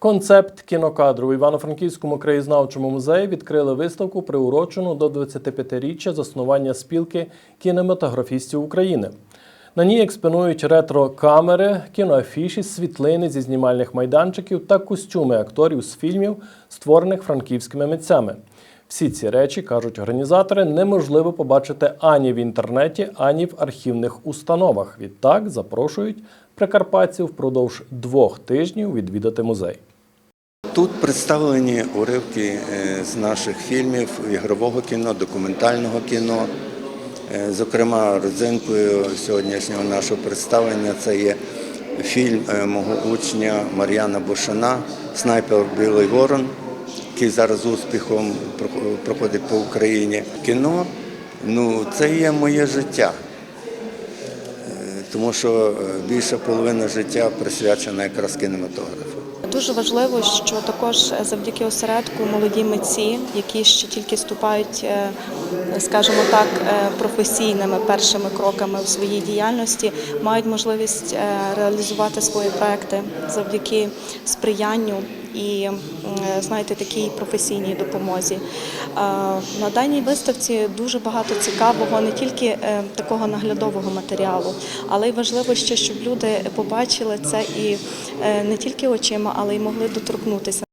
Концепт кінокадру в Івано-Франківському краєзнавчому музеї відкрили виставку, приурочену до 25-річчя заснування спілки кінематографістів України. На ній експонують ретро-камери, кіноафіші, світлини зі знімальних майданчиків та костюми акторів з фільмів, створених франківськими митцями. Всі ці речі, кажуть організатори, неможливо побачити ані в інтернеті, ані в архівних установах. Відтак запрошують прикарпатців впродовж двох тижнів відвідати музей. Тут представлені уривки е, з наших фільмів, ігрового кіно, документального кіно. Е, Зокрема, родзинкою сьогоднішнього нашого представлення це є фільм е, мого учня Мар'яна Бушина Снайпер Білий Ворон, який зараз успіхом проходить по Україні. Кіно ну, це є моє життя, тому що більша половина життя присвячена якраз кінематографу. Дуже важливо, що також завдяки осередку молоді митці, які ще тільки ступають, е, скажімо так, е, професійними першими кроками в своїй діяльності, мають можливість е, реалізувати свої проекти завдяки сприянню і е, знаєте, такій професійній допомозі. На даній виставці дуже багато цікавого, не тільки такого наглядового матеріалу, але й важливо ще, щоб люди побачили це і не тільки очима, але й могли доторкнутися.